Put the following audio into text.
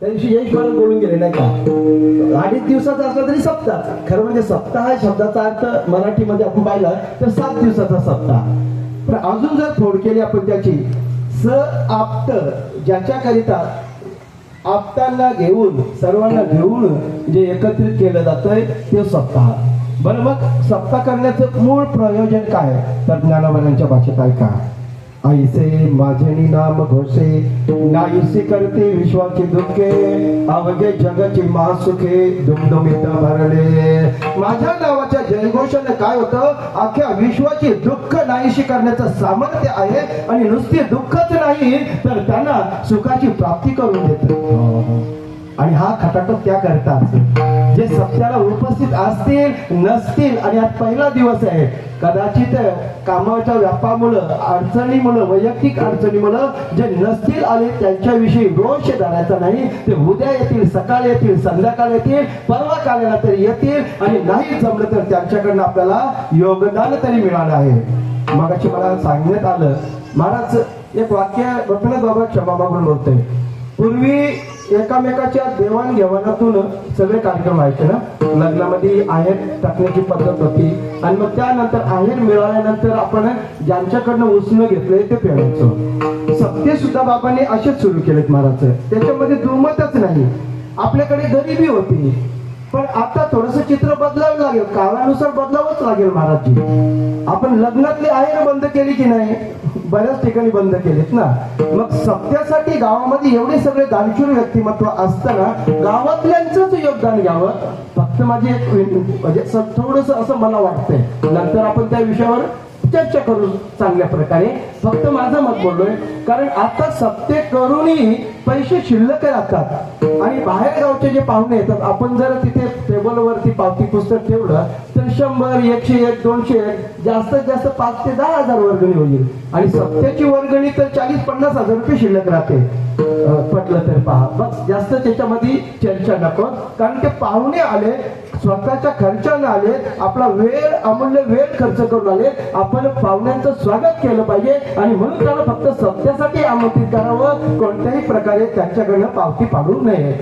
त्या दिवशी यश बोलून गेले नाही का? अडीच दिवसाचा असला तरी सप्ताह खरं म्हणजे सप्ताह हा शब्दाचा अर्थ मराठीमध्ये आपण पाहिला तर सात दिवसाचा सप्ताह पण अजून जर फोड केली आपण त्याची स आप्त ज्याच्याकरिता आपतांना घेऊन सर्वांना घेऊन जे एकत्रित केलं जातंय ते सप्ताह बरं मग सप्ताह करण्याचं मूळ प्रयोजन काय तर ज्ञानवानांच्या भाषेत ऐका. आईसे माझे नाम घोषे नायुसी करते विश्वाची दुःखे अवघे जगाची मासुखे दुमदुमित भरले माझ्या नावाच्या जयघोषाने काय होतं? अख्ख्या विश्वाची दुःख नाहीशी करण्याचं सामर्थ्य आहे आणि नुसते दुःखच नाही तर त्यांना सुखाची प्राप्ती करून देत. आणि हा खटाटोप त्या करता जे सत्याला उपस्थित असतील नसतील आणि आज पहिला दिवस आहे. कदाचित कामाच्या व्यापामुळं अडचणीमुळं वैयक्तिक अडचणीमुळं जे नसतील आले त्यांच्याविषयी रोष धरायचा नाही ते उद्या येतील सकाळी येतील संध्याकाळ येतील परवा कालेला तरी येतील आणि नाही जमलं तर त्यांच्याकडनं आपल्याला योगदान तरी मिळालं आहे. मगाशी मला सांगण्यात आलं महाराज एक वाक्य गोपीनाथ बाबा क्षमा मागून बोलतोय. पूर्वी एकामेकाच्या देवाणघेवाणातून सगळे कार्यक्रम व्हायचे ना? लग्नामध्ये आहेर टाकण्याची पद्धत होती. आणि मग त्यानंतर आहेर मिळाल्यानंतर आपण ज्यांच्याकडनं उसणं घेतलंय ते फेडायचो सत्य सुद्धा बाबांनी असेच सुरू केलेत महाराज. त्याच्यामध्ये दुमतच नाही. आपल्याकडे गरिबी होती. पण आता थोडस चित्र बदलावं लागेल. काळानुसार बदलावंच लागेल महाराजजी. आपण लग्नातली आहेर बंद केली की नाही? बऱ्याच ठिकाणी बंद केलीत ना. मग सत्यासाठी गावामध्ये एवढे सगळे दानशूर व्यक्तिमत्व असताना गावातल्यांचंच योगदान घ्यावं. फक्त माझी एक म्हणजे थोडस असं मला वाटतंय. नंतर आपण त्या विषयावर चर्चा करू चांगल्या प्रकारे. फक्त माझं मत बोललोय. कारण आता सत्य करूनही पैसे शिल्लक राहतात. आणि बाहेर गावचे जे पाहुणे येतात आपण जर तिथे टेबलवरती पावती पुस्तक ठेवलं तर शंभर एकशे एक दोनशे एक जास्तीत जास्त पाच ते दहा हजार वर्गणी होईल. आणि सत्याची वर्गणी तर चाळीस पन्नास हजार रुपये शिल्लक राहते. पटलं तर पहा. बस जास्त त्याच्यामध्ये चर्चा नको. कारण ते पाहुणे आले स्वतःच्या खर्चाने आले आपला वेळ अमूल्य वेळ खर्च करून आले. आपण पाहुण्यांचं स्वागत केलं पाहिजे आणि म्हणून त्याला फक्त सत्यासाठी आमंत्रित करावं. कोणत्याही प्रकारे त्यांच्याकडनं पावती पाडू नये.